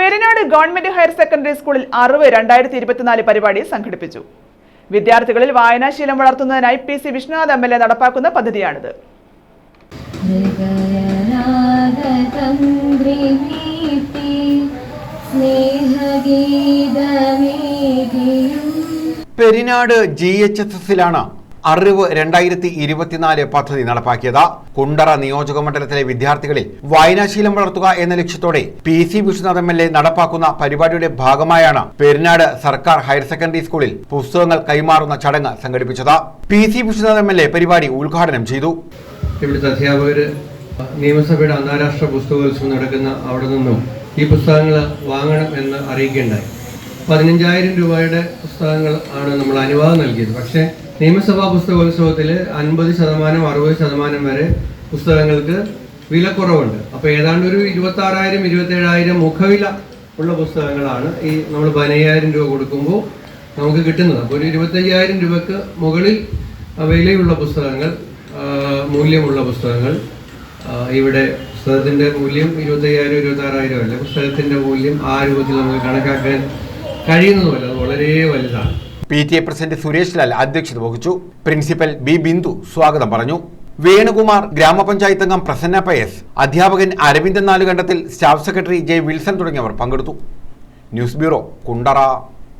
Perinad government higher secondary സ്കൂളിൽ അറിവ് രണ്ടായിരത്തി ഇരുപത്തിനാല് പരിപാടി സംഘടിപ്പിച്ചു. വിദ്യാർത്ഥികളിൽ വായനാശീലം വളർത്തുന്നതിനായി P C Vishwanath M L A നടപ്പാക്കുന്ന പദ്ധതിയാണിത്. പെരിനാട് ജി എച്ച് എസ് എസിലാണ് അറിവ് രണ്ടായിരത്തി ഇരുപത്തിനാല് പദ്ധതി നടപ്പാക്കിയത്. കുണ്ടറ നിയോജക മണ്ഡലത്തിലെ വിദ്യാർത്ഥികളിൽ വായനാശീലം വളർത്തുക എന്ന ലക്ഷ്യത്തോടെ P C Vishwanath M L A നടപ്പാക്കുന്ന പരിപാടിയുടെ ഭാഗമായാണ് പെരിനാട് സർക്കാർ ഹയർ സെക്കൻഡറി സ്കൂളിൽ പുസ്തകങ്ങൾ കൈമാറുന്ന ചടങ്ങ് സംഘടിപ്പിച്ചത്. P C Vishwanath M L A പരിപാടി ഉദ്ഘാടനം ചെയ്തു. നിയമസഭയുടെ അന്താരാഷ്ട്ര പുസ്തകോത്സവം നടക്കുന്ന അവിടെ നിന്നും ഈ പുസ്തകങ്ങൾ വാങ്ങണം എന്ന് അറിയിക്കുകയുണ്ടായി. പതിനഞ്ചായിരം രൂപയുടെ പുസ്തകങ്ങൾ ആണ് നമ്മൾ അനുവാദം നൽകിയത്. പക്ഷേ നിയമസഭാ പുസ്തകോത്സവത്തിൽ അൻപത് ശതമാനം അറുപത് ശതമാനം വരെ പുസ്തകങ്ങൾക്ക് വിലക്കുറവുണ്ട് അപ്പോൾ ഏതാണ്ട് ഒരു ഇരുപത്തി ആറായിരം ഇരുപത്തേഴായിരം മുഖവില ഉള്ള പുസ്തകങ്ങളാണ് ഈ നമ്മൾ പതിനയ്യായിരം രൂപ കൊടുക്കുമ്പോൾ നമുക്ക് കിട്ടുന്നത്. അപ്പോൾ ഒരു ഇരുപത്തയ്യായിരം രൂപക്ക് മുകളിൽ വിലയുള്ള പുസ്തകങ്ങൾ മൂല്യമുള്ള പുസ്തകങ്ങൾ ഇവിടെ പുസ്തകത്തിന്റെ മൂല്യം ഇരുപത്തയ്യായിരം ഇരുപത്തി ആറായിരം അല്ല. പുസ്തകത്തിന്റെ മൂല്യം ആ രൂപത്തിൽ നമുക്ക് കണക്കാക്കാൻ കഴിയുന്നതുമല്ല അത് വളരെ വലുതാണ്. P T A president Suresh Lal അധ്യക്ഷത വഹിച്ചു. പ്രിൻസിപ്പൽ ബി ബിന്ദു സ്വാഗതം പറഞ്ഞു. വേണുകുമാർ ഗ്രാമപഞ്ചായത്ത് അംഗം പ്രസന്ന പയസ് അധ്യാപകൻ Aravindan Nalukandathil staff secretary J Wilson തുടങ്ങിയവർ പങ്കെടുത്തു. News bureau Kundara.